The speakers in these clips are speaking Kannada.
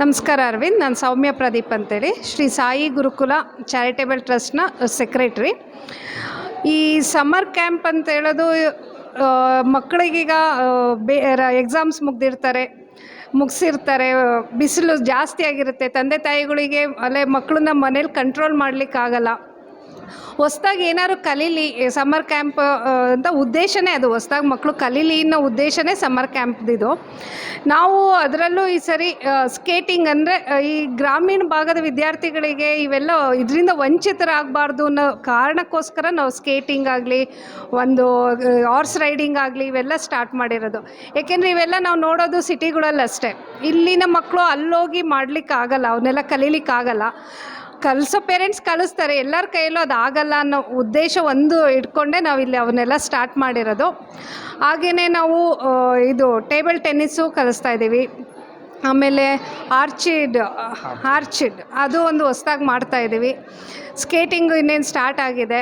ನಮಸ್ಕಾರ ಅರವಿಂದ್, ನಾನು ಸೌಮ್ಯ ಪ್ರದೀಪ್ ಅಂತೇಳಿ, ಶ್ರೀ ಸಾಯಿ ಗುರುಕುಲ ಚಾರಿಟೇಬಲ್ ಟ್ರಸ್ಟ್ನ ಸೆಕ್ರೆಟ್ರಿ. ಈ ಸಮ್ಮರ್ ಕ್ಯಾಂಪ್ ಅಂತ ಹೇಳೋದು ಮಕ್ಕಳಿಗೀಗ ಬೇ ಎಕ್ಸಾಮ್ಸ್ ಮುಗ್ದಿರ್ತಾರೆ, ಮುಗಿಸಿರ್ತಾರೆ, ಬಿಸಿಲು ಜಾಸ್ತಿ ಆಗಿರುತ್ತೆ, ತಂದೆ ತಾಯಿಗಳಿಗೆ ಅಲ್ಲೇ ಮಕ್ಕಳನ್ನ ಮನೇಲಿ ಕಂಟ್ರೋಲ್ ಮಾಡಲಿಕ್ಕಾಗಲ್ಲ. ಹೊಸ್ದಾಗಿ ಏನಾದ್ರು ಕಲೀಲಿ ಸಮ್ಮರ್ ಕ್ಯಾಂಪ್ ಅಂತ ಉದ್ದೇಶನೇ ಅದು. ಹೊಸ್ದಾಗಿ ಮಕ್ಕಳು ಕಲೀಲಿ ಅನ್ನೋ ಉದ್ದೇಶನೇ ಸಮ್ಮರ್ ಕ್ಯಾಂಪ್ದಿದು ನಾವು ಅದರಲ್ಲೂ ಈ ಸರಿ ಸ್ಕೇಟಿಂಗ್ ಅಂದರೆ ಈ ಗ್ರಾಮೀಣ ಭಾಗದ ವಿದ್ಯಾರ್ಥಿಗಳಿಗೆ ಇವೆಲ್ಲ ಇದರಿಂದ ವಂಚಿತರಾಗಬಾರ್ದು ಅನ್ನೋ ಕಾರಣಕ್ಕೋಸ್ಕರ ನಾವು ಸ್ಕೇಟಿಂಗ್ ಆಗಲಿ, ಒಂದು ಹಾರ್ಸ್ ರೈಡಿಂಗ್ ಆಗಲಿ ಇವೆಲ್ಲ ಸ್ಟಾರ್ಟ್ ಮಾಡಿರೋದು. ಏಕೆಂದರೆ ಇವೆಲ್ಲ ನಾವು ನೋಡೋದು ಸಿಟಿಗಳಲ್ಲಷ್ಟೇ ಇಲ್ಲಿನ ಮಕ್ಕಳು ಅಲ್ಲೋಗಿ ಮಾಡಲಿಕ್ಕಾಗಲ್ಲ ಅವನ್ನೆಲ್ಲ ಕಲೀಲಿಕ್ಕಾಗಲ್ಲ. ಕಲಿಸೋ ಪೇರೆಂಟ್ಸ್ ಕಲಿಸ್ತಾರೆ ಎಲ್ಲರ ಕೈಯಲ್ಲೂ ಅದು ಆಗಲ್ಲ ಅನ್ನೋ ಉದ್ದೇಶ ಒಂದು ಇಟ್ಕೊಂಡೇ ನಾವು ಇಲ್ಲಿ ಅವನ್ನೆಲ್ಲ ಸ್ಟಾರ್ಟ್ ಮಾಡಿರೋದು. ಹಾಗೆಯೇ ನಾವು ಇದು ಟೇಬಲ್ ಟೆನ್ನಿಸ್ಸು ಕಲಿಸ್ತಾ ಇದ್ದೀವಿ. ಆಮೇಲೆ ಆರ್ಚಿಡ್ ಆರ್ಚಿಡ್, ಅದು ಒಂದು ಹೊಸ್ದಾಗಿ ಮಾಡ್ತಾ ಇದ್ದೀವಿ ಸ್ಕೇಟಿಂಗು ಇನ್ನೇನು ಸ್ಟಾರ್ಟ್ ಆಗಿದೆ.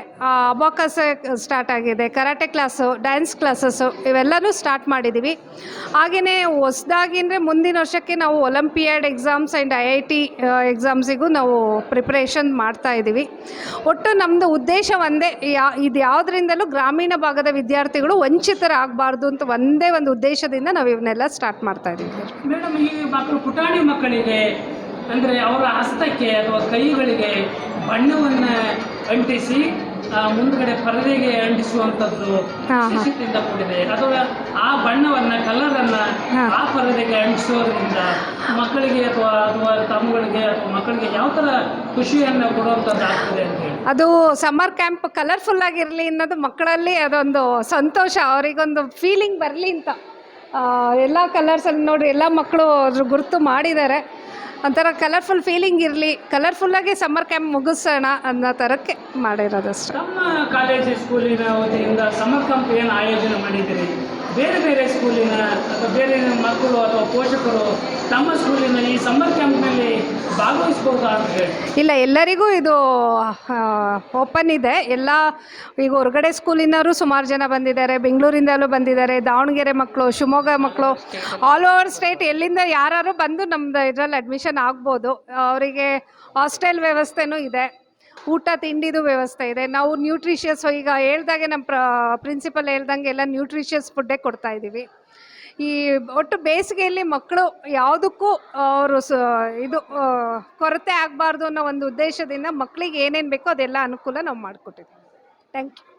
ಅಬಾಕಸ್ ಸ್ಟಾರ್ಟ್ ಆಗಿದೆ, ಕರಾಟೆ ಕ್ಲಾಸು, ಡ್ಯಾನ್ಸ್ ಕ್ಲಾಸಸ್ಸು ಇವೆಲ್ಲನೂ ಸ್ಟಾರ್ಟ್ ಮಾಡಿದ್ದೀವಿ ಹಾಗೆಯೇ ಹೊಸ್ದಾಗಿ ಅಂದರೆ ಮುಂದಿನ ವರ್ಷಕ್ಕೆ ನಾವು olympiad exams and I I T ಎಕ್ಸಾಮ್ಸಿಗೂ ನಾವು ಪ್ರಿಪ್ರೇಷನ್ ಮಾಡ್ತಾ ಇದ್ದೀವಿ ಒಟ್ಟು ನಮ್ಮದು ಉದ್ದೇಶ ಒಂದೇ, ಯಾ, ಇದು ಯಾವುದರಿಂದಲೂ ಗ್ರಾಮೀಣ ಭಾಗದ ವಿದ್ಯಾರ್ಥಿಗಳು ವಂಚಿತರಾಗಬಾರ್ದು ಅಂತ ಒಂದೇ ಒಂದು ಉದ್ದೇಶದಿಂದ ನಾವು ಇವನ್ನೆಲ್ಲ ಸ್ಟಾರ್ಟ್ ಮಾಡ್ತಾ ಇದ್ದೀವಿ ಮಕ್ಕಳು ಪುಟಾಣಿ ಮಕ್ಕಳಿಗೆ ಅಂದರೆ ಅವರ ಹಸ್ತಕ್ಕೆ ಅಥವಾ ಕೈಗಳಿಗೆ ಬಣ್ಣವನ್ನು ಅಂಟಿಸಿ ಮುಂದ್ಗಡೆ ಪರದೆಗೆ ಅಂಟಿಸುವಂಥದ್ದು ಹಾ. ಕೂಡಿದೆ ಅಥವಾ ಆ ಬಣ್ಣವನ್ನು ಕಲರನ್ನು ಹಾ. ಆ ಪರದೆಗೆ ಅಂಟಿಸೋದ್ರಿಂದ ಮಕ್ಕಳಿಗೆ ಅಥವಾ ಅಥವಾ ತಮ್ಮಗಳಿಗೆ ಅಥವಾ ಮಕ್ಕಳಿಗೆ ಯಾವ ಥರ ಖುಷಿಯನ್ನು ಕೊಡುವಂಥದ್ದು ಆಗ್ತದೆ ಅಂತ ಹೇಳಿ ಅದು ಸಮ್ಮರ್ ಕ್ಯಾಂಪ್ ಕಲರ್ಫುಲ್ ಆಗಿರಲಿ ಅನ್ನೋದು ಮಕ್ಕಳಲ್ಲಿ ಅದೊಂದು ಸಂತೋಷ ಅವರಿಗೊಂದು ಫೀಲಿಂಗ್ ಬರಲಿ ಅಂತ ಎಲ್ಲ ಕಲರ್ಸಲ್ಲಿ ನೋಡಿ ಎಲ್ಲ ಮಕ್ಕಳು ಅದ್ರ ಗುರುತು ಮಾಡಿದ್ದಾರೆ ಒಂಥರ ಕಲರ್ಫುಲ್ ಫೀಲಿಂಗ್ ಇರಲಿ ಕಲರ್ಫುಲ್ಲಾಗಿ ಸಮ್ಮರ್ ಕ್ಯಾಂಪ್ ಮುಗಿಸೋಣ ಅನ್ನೋ ಥರಕ್ಕೆ ಮಾಡಿರೋದಷ್ಟು. ನಮ್ಮ ಕಾಲೇಜು ಸ್ಕೂಲಿನ ವತಿಯಿಂದ ಸಮ್ಮರ್ ಕ್ಯಾಂಪ್ ಏನು ಆಯೋಜನೆ ಮಾಡಿದ್ದೀರಿ? ಬೇರೆ ಬೇರೆ ಸ್ಕೂಲಿನ ಅಥವಾ ಬೇರೆ ಮಕ್ಕಳು ಅಥವಾ ಪೋಷಕರು ತಮ್ಮ ಸ್ಕೂಲಿನ ಈ ಸಮ್ಮರ್ ಇಲ್ಲ, ಎಲ್ಲರಿಗೂ ಇದು ಓಪನ್ ಇದೆ. ಎಲ್ಲ, ಈಗ ಹೊರಗಡೆ ಸ್ಕೂಲಿನವರು ಸುಮಾರು ಜನ ಬಂದಿದ್ದಾರೆ. ಬೆಂಗಳೂರಿಂದಲೂ ಬಂದಿದ್ದಾರೆ. ದಾವಣಗೆರೆ ಮಕ್ಕಳು ಶಿವಮೊಗ್ಗ ಮಕ್ಕಳು ಆಲ್ ಓವರ್ ಸ್ಟೇಟ್ ಎಲ್ಲಿಂದ ಯಾರು ಬಂದು ನಮ್ದು ಇದರಲ್ಲಿ ಅಡ್ಮಿಷನ್ ಆಗ್ಬೋದು. ಅವರಿಗೆ ಹಾಸ್ಟೆಲ್ ವ್ಯವಸ್ಥೆನೂ ಇದೆ. ಊಟ, ತಿಂಡಿದು ವ್ಯವಸ್ಥೆ ಇದೆ. ನಾವು ನ್ಯೂಟ್ರಿಷಿಯಸ್ ಈಗ ಹೇಳ್ದಾಗೆ ನಮ್ಮ ಪ್ರ ಪ್ರಿನ್ಸಿಪಲ್ ಹೇಳ್ದಂಗೆ ಎಲ್ಲ ನ್ಯೂಟ್ರಿಷಿಯಸ್ ಫುಡ್ಡೇ ಕೊಡ್ತಾ ಇದ್ದೀವಿ ಈ ಒಟ್ಟು ಬೇಸಿಗೆಯಲ್ಲಿ ಮಕ್ಕಳು ಯಾವುದಕ್ಕೂ ಅವರು ಇದು ಕೊರತೆ ಆಗಬಾರ್ದು ಅನ್ನೋ ಒಂದು ಉದ್ದೇಶದಿಂದ ಮಕ್ಕಳಿಗೆ ಏನೇನು ಬೇಕೋ ಅದೆಲ್ಲ ಅನುಕೂಲ ನಾವು ಮಾಡಿಕೊಟ್ಟಿದ್ದೀವಿ. Thank you